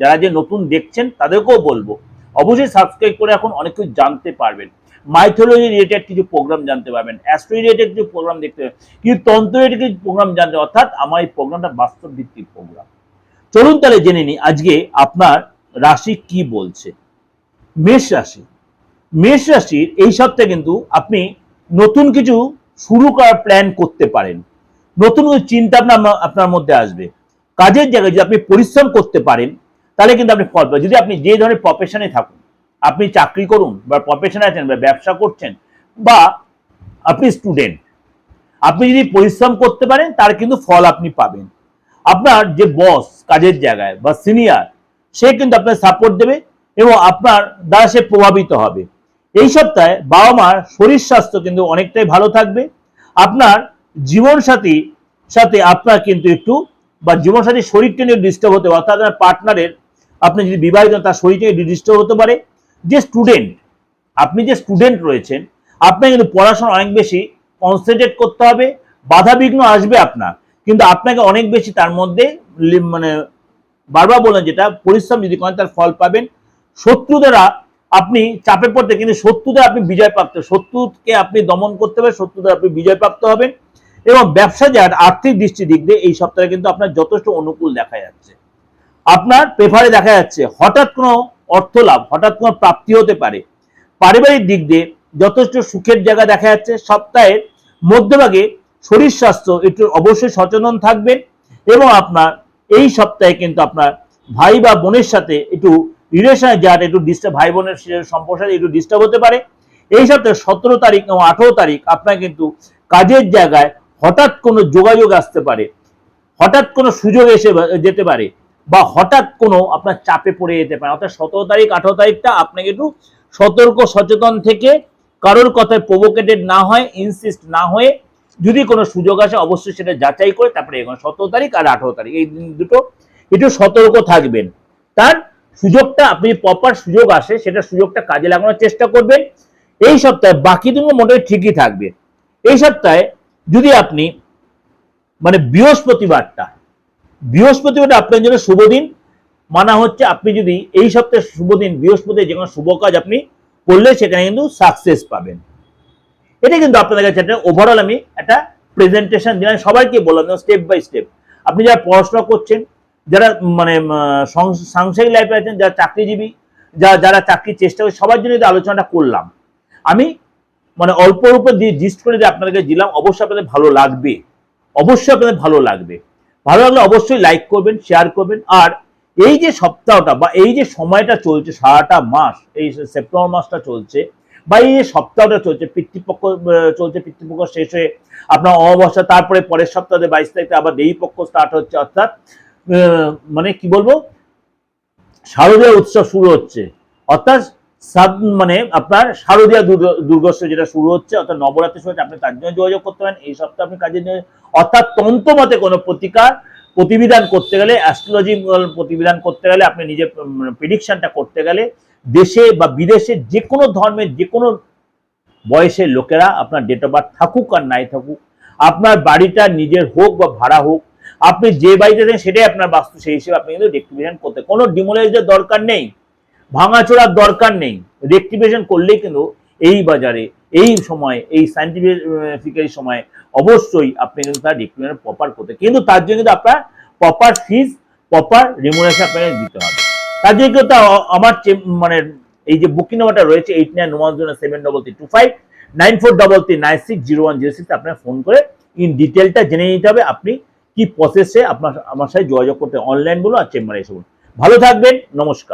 যারা যে নতুন দেখছেন তাদেরকেও বলব। অবশ্যই সাবস্ক্রাইব করে এখন অনেক কিছু জানতে পারবেন। মাইথোলজি রিলেটেড কিছু প্রোগ্রাম জানতে পারবেন। অ্যাস্ট্রো রিলেটেড কিছু প্রোগ্রাম দেখতে পাবেন কিন্তু তন্ত্র রিলেটেড কিছু প্রোগ্রাম জানতে অর্থাৎ আমার এই প্রোগ্রামটা বাস্তব ভিত্তিক প্রোগ্রাম চলুন তাহলে জেনে নিই, আজকে আপনার রাশি কি বলছে? মেষ রাশি। মেষ রাশির এই সপ্তাহে কিন্তু আপনি নতুন কিছু শুরু করার প্ল্যান করতে পারেন। নতুন কিছু চিন্তা ভাবনা আপনার মধ্যে আসবে। কাজের জায়গায় যদি আপনি পরিশ্রম করতে পারেন তাহলে কিন্তু আপনি ফল যদি আপনি যে ধরনের প্রফেশনে থাকুন, আপনি চাকরি করুন বা প্রফেশনে আছেন বা ব্যবসা করছেন বা আপনি স্টুডেন্ট আপনি যদি পরিশ্রম করতে পারেন, তার কিন্তু ফল আপনি পাবেন। আপনার যে বস কাজের জায়গায় বা সিনিয়র সে কিন্তু আপনার সাপোর্ট দেবে এবং আপনার দ্বারা সে প্রভাবিত হবে। এই সপ্তাহে বাবা মার শরীর স্বাস্থ্য কিন্তু অনেকটাই ভালো থাকবে। আপনার জীবনসাথী সাথে আপনার কিন্তু একটু বা জীবনসাথীর শরীরটা নিয়ে ডিস্টার্ব হতে অর্থাৎ আপনার পার্টনারের আপনি যদি বিবাহিত তার তার থেকে ডিস্টার্ব হতে পারে। যে স্টুডেন্ট আপনি যে স্টুডেন্ট রয়েছেন, আপনাকে কিন্তু পড়াশোনা অনেক বেশি কনসেন্ট্রেট করতে হবে বাধা বিঘ্ন আসবে আপনার। কিন্তু আপনাকে অনেক বেশি তার মধ্যে মানে বারবার বলেন যেটা, পরিশ্রম যদি করেন, তার ফল পাবেন। শত্রু দ্বারা আপনি চাপে পড়তে, কিন্তু শত্রুদের আপনি বিজয় প্রাপ্ত শত্রুকে আপনি দমন করতে পারবেন শত্রুদের আপনি বিজয় প্রাপ্ত হবেন। এবং ব্যবসা যার আর্থিক দৃষ্টি দিক দিয়ে এই সপ্তাহে কিন্তু আপনার যথেষ্ট অনুকূল দেখা যাচ্ছে। আপনার পেপারে দেখা যাচ্ছে, হঠাৎ কোনো অর্থ লাভ, হঠাৎ কোনো প্রাপ্তি হতে পারে। পারিবারিক দিক দিয়ে যথেষ্ট সুখের জায়গা দেখা যাচ্ছে সপ্তাহের মধ্যভাগে শরীর স্বাস্থ্য একটু অবশ্যই সচেতন থাকবেন এবং আপনার এই সপ্তাহে কিন্তু আপনার ভাই বা বোনের সাথে একটু রিলেশনে যাওয়াটা একটু ডিস্টার্ব ভাই বোনের সম্পর্কের সাথে একটু ডিস্টার্ব হতে পারে। এই সপ্তাহে সতেরো তারিখ এবং আঠেরো তারিখ আপনার কিন্তু কাজের জায়গায় হঠাৎ কোনো যোগাযোগ আসতে পারে, হঠাৎ কোনো সুযোগ এসে যেতে পারে। বা হঠাৎ কোনো আপনার চাপে পড়ে যেতে পারে। অর্থাৎ সতেরো তারিখ, আঠারো তারিখটা আপনাকে একটু সতর্ক, সচেতন থেকে কারোর কথায় প্রভোকেটেড না হয় ইনসিস্ট না হয়ে যদি কোনো সুযোগ আসে অবশ্যই সেটা যাচাই করে তারপরে এগোন। সতেরো তারিখ আর আঠারো তারিখ, এই দিন দুটো একটু সতর্ক থাকবেন। তার সুযোগটা, আপনি প্রপার সুযোগ আসে সেটা সুযোগটা কাজে লাগানোর চেষ্টা করবেন। এই সপ্তাহে বাকি দিনগুলো মোটামুটি ঠিকই থাকবে। এই সপ্তাহে যদি আপনি মানে বৃহস্পতিবারটা বৃহস্পতিবারটা আপনার জন্য শুভ দিন। মানা হচ্ছে আপনি যদি এই সপ্তাহে শুভ দিন বৃহস্পতি যে কোনো শুভ কাজ আপনি করলে সেখানে কিন্তু সাকসেস পাবেন। এটা কিন্তু আপনাদের কাছে একটা ওভারঅল আমি একটা প্রেজেন্টেশন দিলাম, সবাইকে বললাম স্টেপ বাই স্টেপ আপনি যারা পড়াশোনা করছেন, যারা মানে সাংসারিক লাইফে আছেন, যারা চাকরিজীবী যারা যারা চাকরির চেষ্টা করে, সবার জন্য আলোচনাটা করলাম, আমি মানে অল্প দিয়ে জিস্ট করে দিয়ে আপনাদেরকে দিলাম, অবশ্যই আপনাদের ভালো লাগবে। অবশ্যই আপনাদের ভালো লাগবে। ভালো লাগলে অবশ্যই লাইক করবেন শেয়ার করবেন। আর এই যে সপ্তাহটা বা এই যে সময়টা চলছে, সারাটা মাস, এই সেপ্টেম্বর মাসটা চলছে বা এই যে সপ্তাহটা চলছে, পিতৃপক্ষ চলছে, পিতৃপক্ষ শেষ হয়ে আপনার অমাবস্যা, তারপরে পরের সপ্তাহে বাইশ তারিখে আবার দেবী পক্ষ স্টার্ট হচ্ছে, অর্থাৎ মানে কি বলব? শারদীয় উৎসব শুরু হচ্ছে। অর্থাৎ মানে আপনার শারদীয় দুর্গ- দুর্গোৎসব যেটা শুরু হচ্ছে, অর্থাৎ নবরাত্রি সময় আপনি তার জন্য যোগাযোগ করতে পারেন। এই সপ্তাহে আপনি কাজের জন্য অর্থাৎ তন্ত্রমতে কোনো প্রতিকার প্রতিবিধান করতে গেলে অ্যাস্ট্রোলজি প্রতিবিধান করতে গেলে, আপনি নিজের প্রিডিকশনটা করতে গেলে, দেশে বা বিদেশে যে কোনো ধর্মের যে কোনো বয়সের লোকেরা আপনার ডেট অফ বার্থ থাকুক আর নাই থাকুক, আপনার বাড়িটা নিজের হোক বা ভাড়া হোক, আপনি যে বাড়িতে থাকেন সেটাই আপনার বাস্তু, সেই হিসেবে আপনি কিন্তু রেক্টিফিকেশন করতে কোনো ডিমোলাইজের দরকার নেই। ভাঙাচোরার দরকার নেই। রেক্টিভেশন করলেই কিন্তু এই বাজারে, এই সময়, এই সাইন্টিফিক সময় অবশ্যই আপনি কিন্তু তার রেক্টিফিকেশন প্রপার করতে কিন্তু তার জন্য কিন্তু আপনার প্রপার ফিজ প্রপার রিমুনেশন আপনাকে দিতে হবে। তার জন্য কিন্তু আমার মানে এই যে বুকিং নাম্বারটা রয়েছে eight nine one zero seven double three two five nine four double three nine six zero one zero six আপনার ফোন করে ইন ডিটেলটা জেনে নিতে হবে আপনি কি প্রসেসে আপনার, আমার সাথে যোগাযোগ করতে অনলাইন বলুন আর চেম্বারে এসে বলুন। ভালো থাকবেন, নমস্কার।